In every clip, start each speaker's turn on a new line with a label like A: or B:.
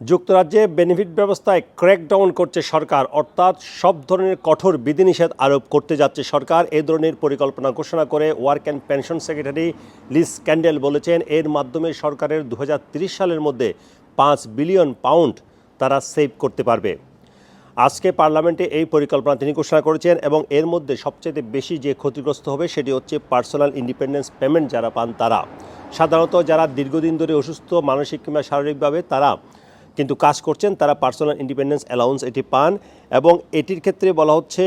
A: যুক্তরাজ্যে বেনিফিট ব্যবস্থায় ক্র্যাকডাউন করছে সরকার, অর্থাৎ সব ধরনের কঠোর বিধিনিষেধ আরোপ করতে যাচ্ছে সরকার। এ ধরনের পরিকল্পনা ঘোষণা করে work and pension secretary Liz Kendall বলেছেন, এর মাধ্যমে সরকারের দু সালের মধ্যে পাঁচ বিলিয়ন পাউন্ড তারা সেভ করতে পারবে। আজকে পার্লামেন্টে এই পরিকল্পনা তিনি ঘোষণা করেছেন এবং এর মধ্যে সবচেয়ে বেশি যে ক্ষতিগ্রস্ত হবে সেটি হচ্ছে পার্সোনাল ইন্ডিপেন্ডেন্স পেমেন্ট যারা পান তারা। সাধারণত যারা দীর্ঘদিন ধরে অসুস্থ, মানসিক কিংবা শারীরিকভাবে, তারা কিন্তু কাজ করছেন, তারা পার্সোনাল ইন্ডিপেন্ডেন্স অ্যালাউন্স এটি পান এবং এটির ক্ষেত্রে বলা হচ্ছে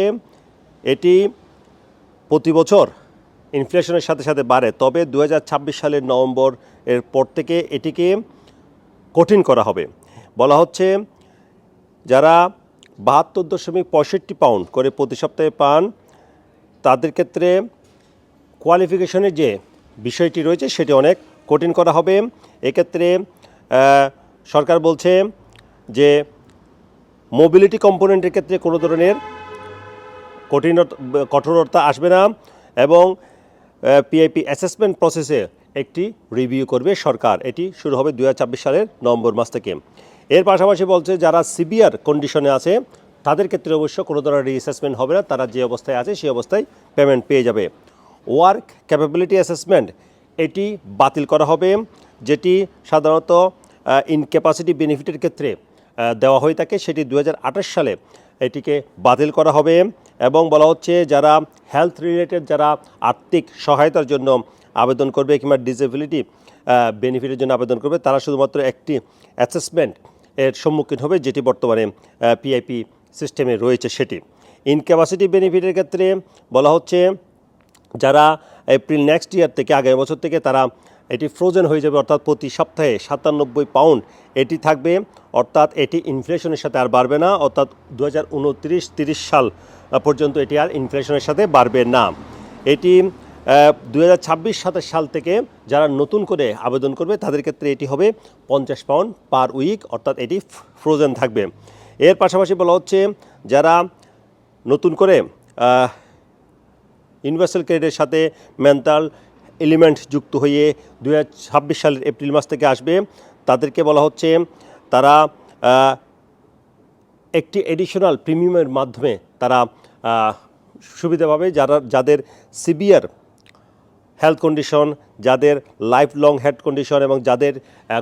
A: এটি প্রতি বছর ইনফ্লেশনের সাথে সাথে বাড়ে। তবে দু হাজার ছাব্বিশ সালের নভেম্বর এর পর থেকে এটিকে কঠিন করা হবে। বলা হচ্ছে যারা বাহাত্তর দশমিক পঁয়ষট্টি পাউন্ড করে প্রতি সপ্তাহে পান, তাদের ক্ষেত্রে কোয়ালিফিকেশনের যে বিষয়টি রয়েছে, সেটি অনেক কঠিন করা হবে। এক্ষেত্রে সরকার বলছে যে মোবিলিটি কম্পোনেন্টের ক্ষেত্রে কোনো ধরনের কঠিন কঠোরতা আসবে না এবং পিআইপি অ্যাসেসমেন্ট প্রসেসে একটি রিভিউ করবে সরকার। এটি শুরু হবে দু সালের নভেম্বর মাস থেকে। এর পাশাপাশি বলছে যারা সিভিয়ার কন্ডিশনে আছে, তাদের ক্ষেত্রে অবশ্য কোনো ধরনের রিঅ্যাসেসমেন্ট হবে না। তারা যে অবস্থায় আছে, সেই অবস্থায় পেমেন্ট পেয়ে যাবে। ওয়ার্ক ক্যাপাবিলিটি অ্যাসেসমেন্ট এটি বাতিল করা হবে, যেটি সাধারণত ইনক্যাপাসিটি বেনিফিটের ক্ষেত্রে দেওয়া হয়ে থাকে, সেটি দু হাজার আঠাশ সালে এটিকে বাতিল করা হবে এবং বলা হচ্ছে যারা হেলথ রিলেটেড যারা আর্থিক সহায়তার জন্য আবেদন করবে কিংবা ডিসেবিলিটি বেনিফিটের জন্য আবেদন করবে, তারা শুধুমাত্র একটি অ্যাসেসমেন্ট এর সম্মুখীন হবে, যেটি বর্তমানে পিআইপি সিস্টেমে রয়েছে সেটি। ইনক্যাপাসিটি বেনিফিটের ক্ষেত্রে বলা হচ্ছে, যারা এপ্রিল নেক্সট ইয়ার থেকে আগামী বছর থেকে তারা এটি ফ্রোজেন হয়ে যাবে অর্থাৎ প্রতি সপ্তাহে সাতানব্বই পাউন্ড এটি থাকবে। অর্থাৎ এটি ইনফ্লেশনের সাথে আর বাড়বে না। অর্থাৎ দু হাজার সাল পর্যন্ত এটি আর ইনফ্লেশনের সাথে বাড়বে না। এটি দু হাজার সাল থেকে যারা নতুন করে আবেদন করবে, তাদের ক্ষেত্রে এটি হবে পঞ্চাশ পাউন্ড পার উইক অর্থাৎ এটি ফ্রোজেন থাকবে। এর পাশাপাশি বলা হচ্ছে, যারা নতুন করে ইউনিভার্সাল ক্রেডিটের সাথে মেন্টাল এলিমেন্ট যুক্ত হয়ে দু হাজার ছাব্বিশ সালের এপ্রিল মাস থেকে আসবে। তাদেরকে বলা হচ্ছে তারা একটি এডিশনাল প্রিমিয়ামের মাধ্যমে তারা সুবিধা পাবে যারা, যাদের সিভিয়ার হেলথ কন্ডিশন যাদের লাইফ লং হেলথ কন্ডিশন এবং যাদের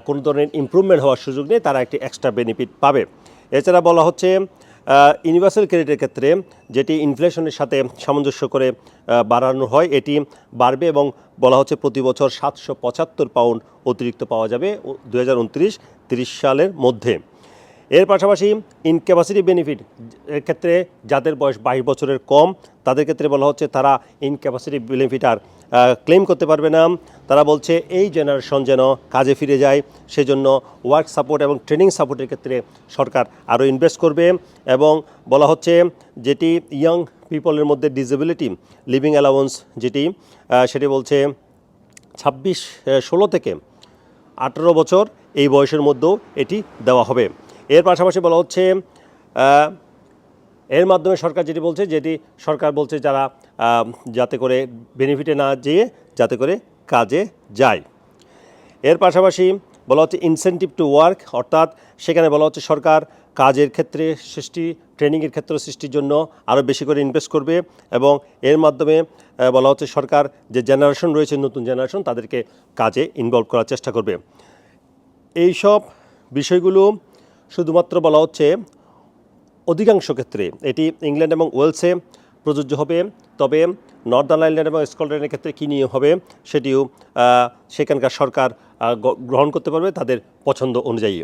A: কোনো ধরনের ইমপ্রুভমেন্ট হওয়ার সুযোগ নেই, তারা একটি এক্সট্রা বেনিফিট পাবে। এছাড়া বলা হচ্ছে ইউনিভার্সাল ক্রেডিটের ক্ষেত্রে যেটি ইনফ্লেশনের সাথে সামঞ্জস্য করে বাড়ানো হয়, এটি বাড়বে এবং বলা হচ্ছে প্রতি বছর সাতশো পঁচাত্তর পাউন্ড অতিরিক্ত পাওয়া যাবে দু হাজার সালের মধ্যে। এর পাশাপাশি ইনক্যাপাসিটি বেনিফিট এর ক্ষেত্রে যাদের বয়স বাইশ বছরের কম, তাদের ক্ষেত্রে বলা হচ্ছে তারা ইনক্যাপাসিটি বেনিফিট আর ক্লেম করতে পারবে না। তারা বলছে, এই জেনারেশন যেন কাজে ফিরে যায়, সেজন্য ওয়ার্ক সাপোর্ট এবং ট্রেনিং সাপোর্টের ক্ষেত্রে সরকার আরও ইনভেস্ট করবে। এবং বলা হচ্ছে, যেটি ইয়াং পিপলের মধ্যে ডিসেবিলিটি লিভিং অ্যালাউন্স যেটি সেটি বলছে, ছাব্বিশ ষোলো থেকে আঠেরো বছর এই বয়সের মধ্যেও এটি দেওয়া হবে। এর পাশাপাশি বলা হচ্ছে এর মাধ্যমে সরকার যেটি বলছে, যেটি সরকার বলছে যারা যাতে করে বেনিফিটে না যেয়ে যাতে করে কাজে যায়। এর পাশাপাশি বলা হচ্ছে ইনসেন্টিভ টু ওয়ার্ক অর্থাৎ সেখানে বলা হচ্ছে সরকার কাজের ক্ষেত্রে সৃষ্টি ট্রেনিংয়ের ক্ষেত্রে সৃষ্টির জন্য আরও বেশি করে ইনভেস্ট করবে এবং এর মাধ্যমে বলা হচ্ছে সরকার যে জেনারেশন রয়েছে, নতুন জেনারেশন তাদেরকে কাজে ইনভলভ করার চেষ্টা করবে। এই সব বিষয়গুলো শুধুমাত্র বলা হচ্ছে অধিকাংশ ক্ষেত্রে এটি ইংল্যান্ড এবং ওয়েলসে প্রযোজ্য হবে। তবে নর্দার্ন আইল্যান্ড এবং স্কটল্যান্ডের ক্ষেত্রে কী নিয়ম হবে সেটিও সেখানকার সরকার গ্রহণ করতে পারবে তাদের পছন্দ অনুযায়ী।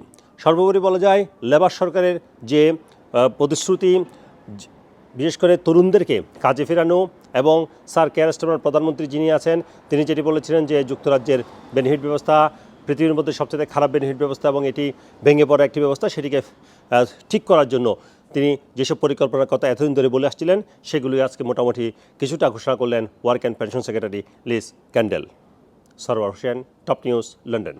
A: সর্বোপরি বলা যায়, লেবার সরকারের যে প্রতিশ্রুতি বিশেষ করে তরুণদেরকে কাজে ফেরানো এবং স্যার কেয়ার প্রধানমন্ত্রী যিনি আছেন, তিনি যেটি বলেছিলেন যে যুক্তরাজ্যের বেনিফিট ব্যবস্থা, পৃথিবীর মধ্যে সবচেয়ে খারাপ বেনিফিট ব্যবস্থা এবং এটি ভেঙে পড়া একটি ব্যবস্থা সেটিকে ঠিক করার জন্য তিনি যেসব পরিকল্পনার কথা এতদিন ধরে বলে আসছিলেন সেগুলি আজকে মোটামুটি কিছুটা ঘোষণা করলেন work and pension secretary Liz Kendall. Sarwar Hossain, top news, London.